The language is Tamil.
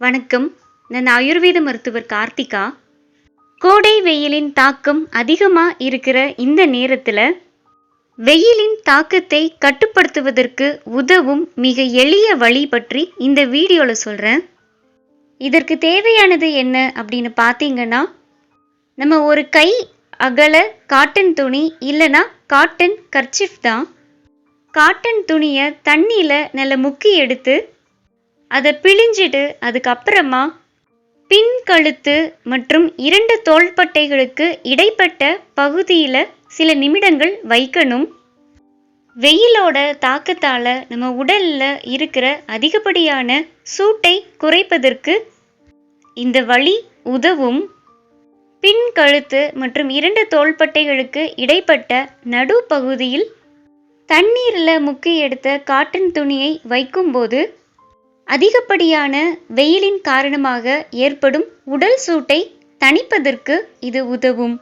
வணக்கம். நான் ஆயுர்வேத மருத்துவர் கார்த்திகா. கோடை வெயிலின் தாக்கம் அதிகமாக இருக்கிற இந்த நேரத்தில் வெயிலின் தாக்கத்தை கட்டுப்படுத்துவதற்கு உதவும் மிக எளிய வழி பற்றி இந்த வீடியோவில் சொல்கிறேன் இதற்கு தேவையானது என்ன அப்படின்னு பார்த்தீங்கன்னா நம்ம ஒரு கை அகல காட்டன் துணி இல்லைன்னா காட்டன் கர்ச்சிஃப் தான். காட்டன் துணியை தண்ணியில் நல்ல முக்கி எடுத்து அதை பிழிஞ்சிட்டு அதுக்கப்புறமா பின் கழுத்து மற்றும் இரண்டு தோள்பட்டைகளுக்கு இடைப்பட்ட பகுதியில் சில நிமிடங்கள் வைக்கணும். வெயிலோட தாக்கத்தால் நம்ம உடலில் இருக்கிற அதிகப்படியான சூட்டை குறைப்பதற்கு இந்த வழி உதவும். பின் கழுத்து மற்றும் இரண்டு தோள்பட்டைகளுக்கு இடைப்பட்ட நடு பகுதியில் தண்ணீரில் முக்கி எடுத்த காட்டன் துணியை வைக்கும்போது அதிகப்படியான வெயிலின் காரணமாக ஏற்படும் உடல் சூட்டை தணிப்பதற்கு இது உதவும்.